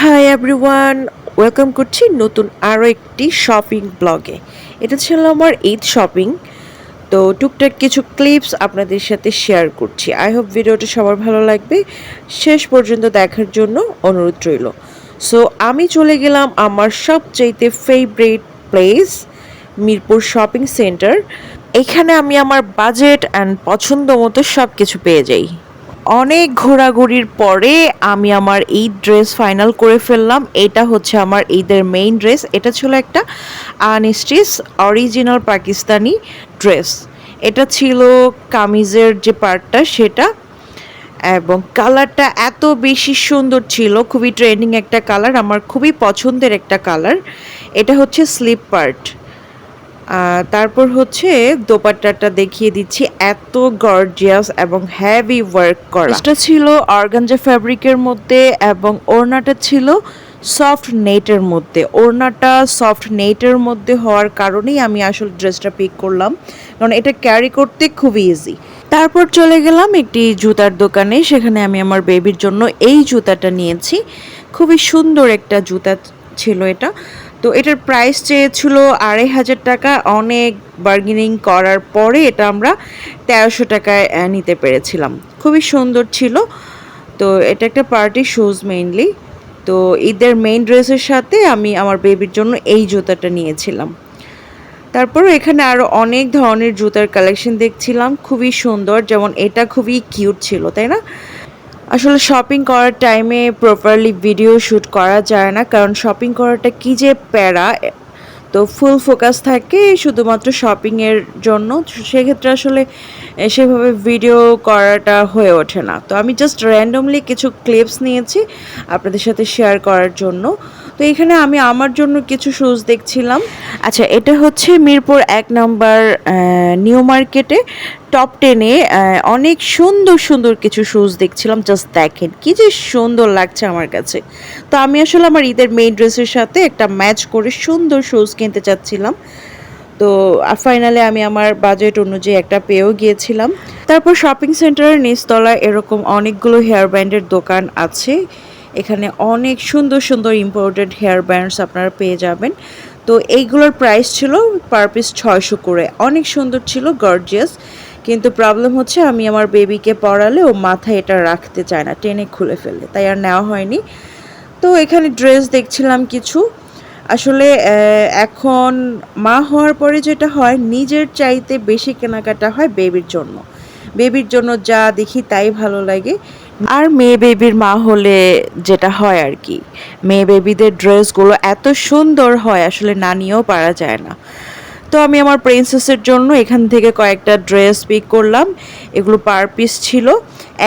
Hi everyone welcome করছি নতুন আরও একটি শপিং ব্লগে এটা ছিল আমার ঈদ শপিং তো টুকটাক কিছু ক্লিপস আপনাদের সাথে শেয়ার করছি। আই হোপ ভিডিওটা সবার ভালো লাগবে। শেষ পর্যন্ত দেখার জন্য অনুরোধ রইল। সো আমি চলে গেলাম আমার সবচাইতে favourite place Mirpur shopping centre এখানে আমি আমার বাজেট অ্যান্ড পছন্দ মতো সব কিছু পেয়ে যাই। অনেক ঘোরাঘুরির পরে আমি আমার এই ড্রেস ফাইনাল করে ফেললাম। এটা হচ্ছে আমার ঈদের মেইন ড্রেস এটা ছিল একটা আনস্টিচ অরিজিনাল পাকিস্তানি ড্রেস এটা ছিল কামিজের যে পার্টটা, সেটা। এবং কালারটা এত বেশি সুন্দর ছিল, খুবই ট্রেন্ডিং একটা কালার, আমার খুবই পছন্দের একটা কালার। এটা হচ্ছে স্লিপ পার্ট তারপর হচ্ছে দোপাট্টাটা দেখিয়ে দিচ্ছি, এত গর্জিয়াস এবং হ্যাভি ওয়ার্ক করা। এটা ছিল অর্গানজা ফ্যাব্রিকের মধ্যে এবং ওড়নাটা ছিল সফট নেটের মধ্যে। ওড়নাটা সফট নেটের মধ্যে হওয়ার কারণেই আমি আসলে ড্রেসটা পিক করলাম, কারণ এটা ক্যারি করতে খুবই ইজি তারপর চলে গেলাম একটি জুতার দোকানে, সেখানে আমি আমার বেবির জন্য এই জুতাটা নিয়েছি। খুবই সুন্দর একটা জুতা ছিল এটা। তো এটার প্রাইস চেয়েছিল আড়াই হাজার টাকা। অনেক বার্গেনিং করার পরে এটা আমরা তেরোশো টাকায় নিতে পেরেছিলাম। খুবই সুন্দর ছিল। তো এটা একটা পার্টি শুজ মেইনলি তো ঈদের মেইন ড্রেসের সাথে আমি আমার বেবির জন্য এই জুতাটা নিয়েছিলাম। তারপর এখানে আরও অনেক ধরনের জুতার কালেকশন দেখছিলাম। খুবই সুন্দর। যেমন এটা খুবই কিউট ছিল, তাই না? আসলে শপিং করার টাইমে প্রপারলি ভিডিও শ্যুট করা যায় না, কারণ শপিং করাটা কি যে প্যারা, তো ফুল ফোকাস থাকে শুধুমাত্র শপিংয়ের জন্য। সেক্ষেত্রে আসলে সেভাবে ভিডিও করাটা হয়ে ওঠে না। তো আমি জাস্ট র্যান্ডমলি কিছু ক্লিপস নিয়েছি আপনাদের সাথে শেয়ার করার জন্য। তো এখানে আমি আমার জন্য কিছু শুজ দেখছিলাম। আচ্ছা এটা হচ্ছে মিরপুর এক নম্বর নিউ মার্কেটে টপ টেনে অনেক সুন্দর সুন্দর কিছু শুজ দেখছিলাম জাস্ট দেখেন, কি যে সুন্দর লাগছে আমার কাছে। তো আমি আসলে আমার ঈদের মেইন ড্রেসের সাথে একটা ম্যাচ করে সুন্দর শুজ কিনতে চাচ্ছিলাম। তো ফাইনালে আমি আমার বাজেট অনুযায়ী একটা পেয়েও গিয়েছিলাম। তারপর শপিং সেন্টারের নিচতলায় এরকম অনেকগুলো হেয়ার ব্যান্ডের দোকান আছে। এখানে অনেক সুন্দর সুন্দর ইম্পোর্টেড হেয়ার ব্যান্ডস আপনারা পেয়ে যাবেন। তো এইগুলোর প্রাইস ছিল পার পিস ছয়শো করে। অনেক সুন্দর ছিল গর্জিয়াস কিন্তু প্রবলেম হচ্ছে আমি আমার বেবিকে পড়ালে ও মাথায় এটা রাখতে চায় না, টেনে খুলে ফেলে তাই আর নেওয়া হয়নি। তো এখানে ড্রেস দেখছিলাম কিছু। আসলে এখন মা হওয়ার পরে যেটা হয়, নিজের চাইতে বেশি কেনাকাটা হয় বেবির জন্য। বেবির জন্য যা দেখি তাই ভালো লাগে। আর মেয়ে বেবির মা হলে যেটা হয় আর কি। মেয়ে বেবিদের ড্রেসগুলো এত সুন্দর হয়, আসলে না নিয়েও পারা যায় না। তো আমি আমার প্রিন্সেসের জন্য এখান থেকে কয়েকটা ড্রেস পিক করলাম। এগুলো পার পিস ছিল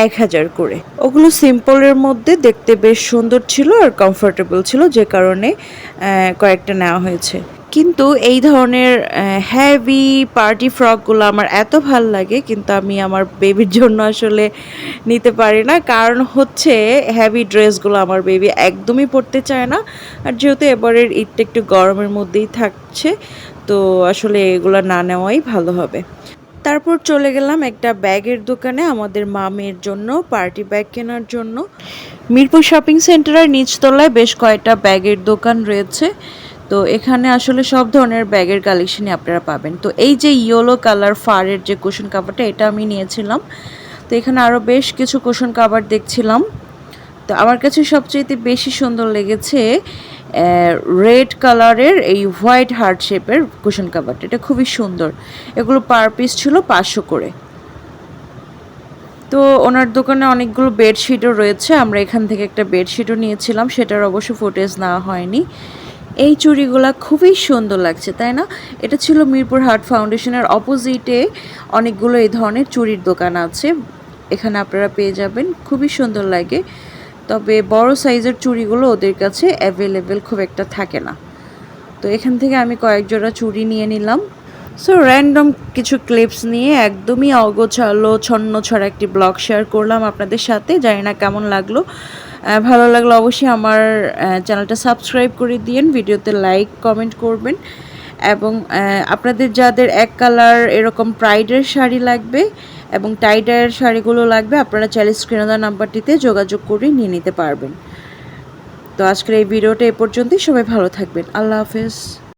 এক হাজার করে। ওগুলো সিম্পলের মধ্যে দেখতে বেশ সুন্দর ছিল আর কমফোর্টেবল ছিল, যে কারণে কয়েকটা নেওয়া হয়েছে। কিন্তু এই ধরনের হ্যাভি পার্টি ফ্রকগুলো আমার এত ভালো লাগে কিন্তু আমি আমার বেবির জন্য আসলে নিতে পারি না। কারণ হচ্ছে হ্যাভি ড্রেসগুলো আমার বেবি একদমই পরতে চায় না। আর যেহেতু এবারের ঈদটা একটু গরমের মধ্যেই থাকছে, তো আসলে এগুলো না নেওয়াই ভালো হবে। তারপর চলে গেলাম একটা ব্যাগের দোকানে আমাদের মামের জন্য পার্টি ব্যাগ কেনার জন্য। মিরপুর শপিং সেন্টারের নিচতলায় বেশ কয়েকটা ব্যাগের দোকান রয়েছে। তো এখানে আসলে সব ধরনের ব্যাগের কালেকশনই আপনারা পাবেন। তো এই যে ইয়েলো কালার ফারের যে কুশন কাভারটা এটা আমি নিয়েছিলাম। তো এখানে আরও বেশ কিছু কুশন কাভার দেখছিলাম। তো আমার কাছে সবচেয়ে বেশি সুন্দর লেগেছে রেড কালারের এই হোয়াইট হার্ট শেপের কুশন কাভারটা এটা খুবই সুন্দর। এগুলো পার পিস ছিল পাঁচশো করে। তো ওনার দোকানে অনেকগুলো বেডশিটও রয়েছে। আমরা এখান থেকে একটা বেডশিটও নিয়েছিলাম। সেটার অবশ্য ফুটেজ নেওয়া হয়নি। এই চুড়িগুলা খুবই সুন্দর লাগছে, তাই না? এটা ছিল মিরপুর হার্ট ফাউন্ডেশনের অপোজিটে অনেকগুলো এই ধরনের চুড়ির দোকান আছে। এখানে আপনারা পেয়ে যাবেন, খুবই সুন্দর লাগে। তবে বড় সাইজের চুড়িগুলো ওদের কাছে অ্যাভেলেবেল খুব একটা থাকে না। তো এখান থেকে আমি কয়েক জোড়া চুড়ি নিয়ে নিলাম। সো র্যান্ডম কিছু ক্লিপস নিয়ে একদমই অগোছালো, ছন্ন ছড়া একটি ব্লগ শেয়ার করলাম আপনাদের সাথে। জানি না কেমন লাগল। ভালো লাগলে অবশ্যই আমার চ্যানেলটা সাবস্ক্রাইব করে দিন ভিডিওতে লাইক, কমেন্ট করবেন। এবং আপনাদের যাদের এক কালার এরকম প্রাইডের শাড়ি লাগবে এবং টাইডার শাড়িগুলো লাগবে, আপনারা চাইলে স্ক্রিনার নাম্বারটিতে যোগাযোগ করে নিয়ে নিতে পারবেন। তো আজকের এই ভিডিওটা এ পর্যন্তই, সবাই ভালো থাকবেন। আল্লাহ হাফেজ।